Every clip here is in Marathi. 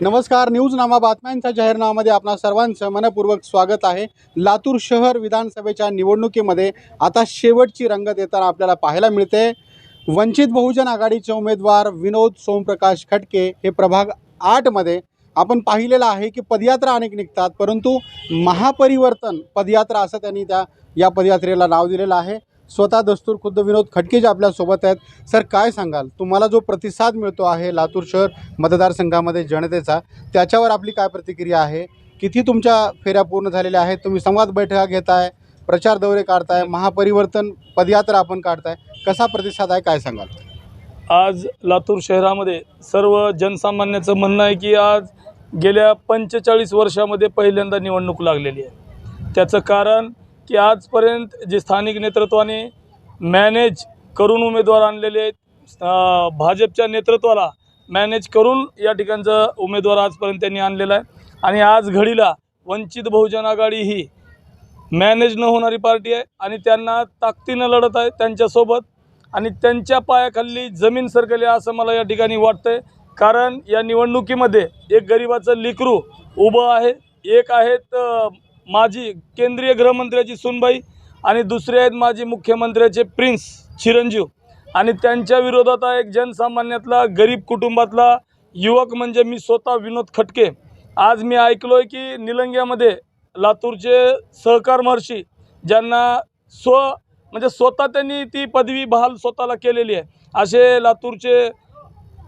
नमस्कार न्यूज नामा बातम्यांच्या जाहीरनाम्यामध्ये आपणा सर्वांचं मनपूर्वक स्वागत आहे. लातूर शहर विधानसभेच्या निवडणुकीमध्ये आता शेवटची रंगत येताना आपल्याला पाहायला मिळते. वंचित बहुजन आघाडीचे उमेदवार विनोद सोमप्रकाश खटके हे प्रभाग आठमध्ये आपण पाहिलेलं आहे की पदयात्रा अनेक निघतात परंतु महापरिवर्तन पदयात्रा असं त्यांनी त्या या पदयात्रेला नाव दिलेलं आहे. स्वतः दस्तूर खुद्द विनोद खटके जे आपल्यासोबत आहेत. सर काय सांगाल? तुम्हाला जो प्रतिसाद मिळतो आहे लातूर शहर मतदारसंघामध्ये जनतेचा त्याच्यावर आपली काय प्रतिक्रिया आहे? किती तुमच्या फेऱ्या पूर्ण झालेल्या आहेत? तुम्ही संवाद बैठका घेताय प्रचार दौरे काढताय महापरिवर्तन पदयात्रा आपण काढताय. कसा प्रतिसाद आहे? काय सांगाल? आज लातूर शहरामध्ये सर्व जनसामान्याचं म्हणणं आहे की आज गेल्या पंचेचाळीस वर्षामध्ये पहिल्यांदा निवडणूक लागलेली आहे. त्याचं कारण की आजपर्यंत जे स्थानिक नेतृत्वाने मॅनेज करून उमेदवार आणलेले आहेत भाजपच्या नेतृत्वाला मॅनेज करून या ठिकाणचं उमेदवार आजपर्यंत त्यांनी आणलेला आहे. आणि आज घडीला वंचित बहुजन आघाडी ही मॅनेज न होणारी पार्टी आहे आणि त्यांना ताकदीनं लढत आहे त्यांच्यासोबत. आणि त्यांच्या पायाखाली जमीन सरकली आहे असं मला या ठिकाणी वाटतंय. कारण या निवडणुकीमध्ये एक गरिबाचं लिकरू उभं आहे एक आहेत माजी केंद्रीय गृहमंत्र्याची सुनबाई आणि दुसरे आहेत माजी मुख्यमंत्र्याचे प्रिन्स चिरंजीव. आणि त्यांच्या विरोधात आहे एक जनसामान्यातला गरीब कुटुंबातला युवक म्हणजे मी स्वतः विनोद खटके. आज मी ऐकलो आहे की निलंग्यामध्ये लातूरचे सहकार महर्षी ज्यांना स्व म्हणजे स्वतः त्यांनी ती पदवी बहाल स्वतःला केलेली आहे. असे लातूरचे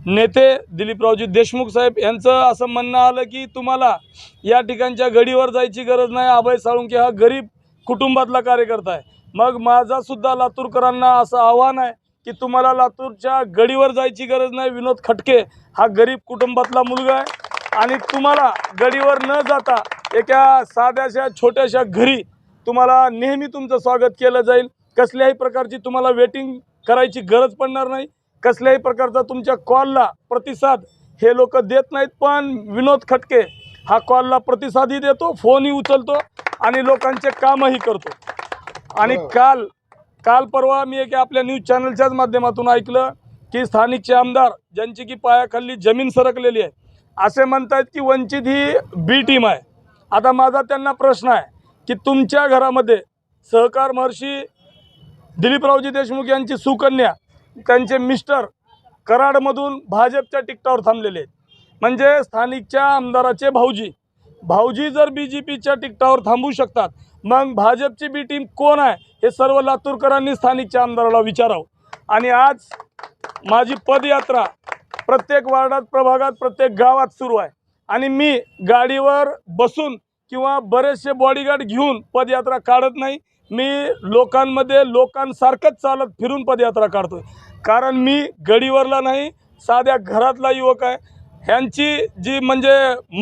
नेते दिलीपरावजी देशमुख साहेब यांचं असं म्हणणं आलं की तुम्हाला या ठिकाणच्या गडीवर जायची गरज नाही. अभय साळुंके हा गरीब कुटुंबातला कार्यकर्ता आहे. मग माझासुद्धा लातूरकरांना असं आव्हान आहे की तुम्हाला लातूरच्या गडीवर जायची गरज नाही. विनोद खटके हा गरीब कुटुंबातला मुलगा आहे आणि तुम्हाला गडीवर न जाता एका साध्याशा छोट्याशा घरी तुम्हाला नेहमी तुमचं स्वागत केलं जाईल. कसल्याही प्रकारची तुम्हाला वेटिंग करायची गरज पडणार नाही. कसल्याही प्रकारचा तुमच्या कॉलला प्रतिसाद हे लोक देत नाहीत पण विनोद खटके हा कॉलला प्रतिसादही देतो फोनही उचलतो आणि लोकांचे कामही करतो आणि. काल काल परवा मी एक आपल्या न्यूज चॅनलच्याच माध्यमातून ऐकलं की स्थानिकचे आमदार ज्यांची की पायाखाली जमीन सरकलेली आहे असे म्हणतायत की वंचित ही बी टीम आहे आता माझा त्यांना प्रश्न आहे की तुमच्या घरामध्ये सहकार महर्षी दिलीपरावजी देशमुख यांची सुकन्या त्यांचे मिस्टर कराडमधून भाजपच्या तिकटावर थांबलेले आहेत. म्हणजे स्थानिकच्या आमदाराचे भाऊजी. भाऊजी जर बी जे पीच्या तिकटावर थांबू शकतात मग भाजपची बी टीम कोण आहे हे सर्व लातूरकरांनी स्थानिकच्या आमदाराला विचारावं. आणि आज माझी पदयात्रा प्रत्येक वार्डात प्रभागात प्रत्येक गावात सुरू आहे. आणि मी गाडीवर बसून किंवा बरेचसे बॉडीगार्ड घेऊन पदयात्रा काढत नाही. मी लोकांमध्ये लोकांसारखंच चालत फिरून पदयात्रा काढतोय. कारण मी गडीवरला नाही साध्या घरातला युवक आहे. ह्यांची जी म्हणजे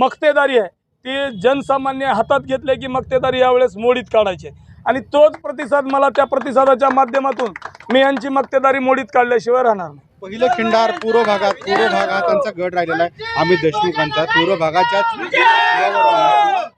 मक्तेदारी आहे ती जनसामान्य हातात घेतले की मक्तेदारी यावेळेस मोडीत काढायची आणि तोच प्रतिसाद मला त्या प्रतिसादाच्या माध्यमातून मी यांची मक्तेदारी मोडीत काढल्याशिवाय राहणार नाही. पहिलं खिंडार पूर्व भागात पूर्व भागात त्यांचा गड राहिलेला आहे. आम्ही देशमुखांचा पूर्व भागाच्याच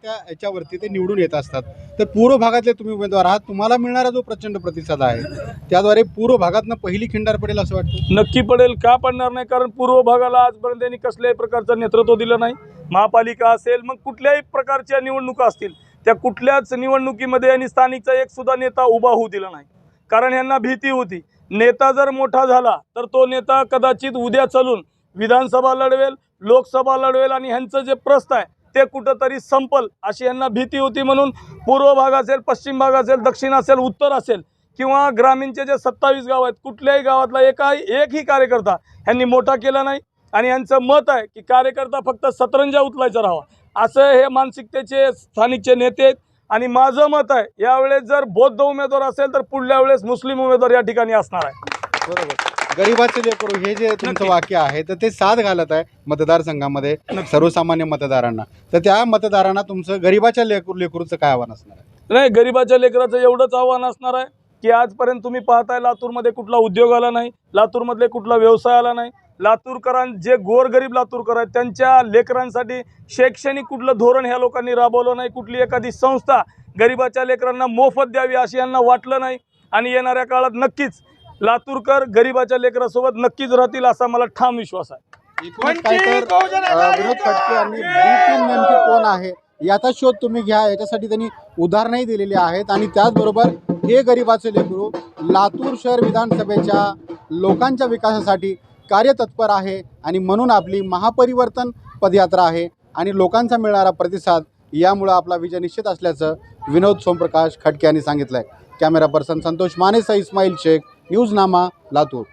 त्या याच्यावरती ते निवडून येत असतात. तर पूर्व भागातले तुम्ही उमेदवार आहात तुम्हाला मिळणारा जो प्रचंड प्रतिसाद आहे त्याद्वारे पूर्व भागातनं पहिली खिंडार पडेल असं वाटतं? नक्की पडेल का पडणार नाही? कारण पूर्व भागाला आजपर्यंत त्यांनी कसल्याही प्रकारचं नेतृत्व दिलं नाही. महापालिका असेल मग कुठल्याही प्रकारच्या निवडणुका असतील त्या कुठल्याच निवडणुकीमध्ये यांनी स्थानिकचा एक सुद्धा नेता उभा होऊ दिला नाही. कारण यांना भीती होती. नेता जर मोठा झाला तर तो नेता कदाचित उद्या चालून विधानसभा लढवेल लोकसभा लढवेल आणि ह्यांचं जे प्रस्त आहे ते कुठंतरी संपल. अशी यांना भीती होती म्हणून पूर्व भाग असेल पश्चिम भाग असेल दक्षिण असेल उत्तर असेल किंवा ग्रामीणचे जे सत्तावीस गाव आहेत कुठल्याही गावातला एका एकही कार्यकर्ता ह्यांनी मोठा केला नाही. आणि यांचं मत आहे की कार्यकर्ता फक्त सतरंजा उचलायचा राहावा. असं हे मानसिकतेचे स्थानिकचे नेते आहेत. आणि माझं मत आहे यावेळेस जर बौद्ध उमेदवार असेल तर पुढल्या वेळेस मुस्लिम उमेदवार या ठिकाणी असणार आहे. बरोबर. गरिबाचे लेकरू हे जे तुमचं. वाक्य आहे तर ते साथ घालत आहे मतदारसंघामध्ये सर्वसामान्य मतदारांना. तर त्या मतदारांना तुमचं गरिबाच्या लेकरू लेकरूचं काय आव्हान असणार आहे? नाही गरिबाच्या लेकराचं एवढंच आव्हान असणार आहे की आजपर्यंत तुम्ही पाहताय लातूरमध्ये कुठला उद्योग आला नाही लातूरमधले कुठला व्यवसाय आला नाही. लातूरकरां जे गोरगरीब लातूरकर आहेत त्यांच्या लेकरांसाठी शैक्षणिक कुठलं धोरण ह्या लोकांनी राबवलं नाही कुठली एखादी संस्था गरिबाच्या लेकरांना मोफत द्यावी अशी यांना वाटलं नाही. आणि येणाऱ्या काळात नक्कीच लातूरकर गरिबाच्या लेकरासोबत नक्कीच राहतील असा मला ठाम विश्वास आहे. एकूणच काय तर अ, विनोद खटके यांनी बी टीम नेमकी कोण आहे याचा शोध तुम्ही घ्या. याच्यासाठी त्यांनी उदाहरणंही दिलेली आहेत आणि त्याचबरोबर हे गरिबाचे लेकरू लातूर शहर विधानसभेच्या लोकांच्या विकासासाठी कार्यतत्पर आहे आणि म्हणून आपली महापरिवर्तन पदयात्रा आहे आणि लोकांचा मिळणारा प्रतिसाद यामुळं आपला विजय निश्चित असल्याचं विनोद सोमप्रकाश खटके यांनी सांगितलं आहे कॅमेरा पर्सन संतोष मानेसा इस्माईल शेख न्यूज नामा लातूर.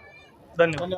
धन्यवाद.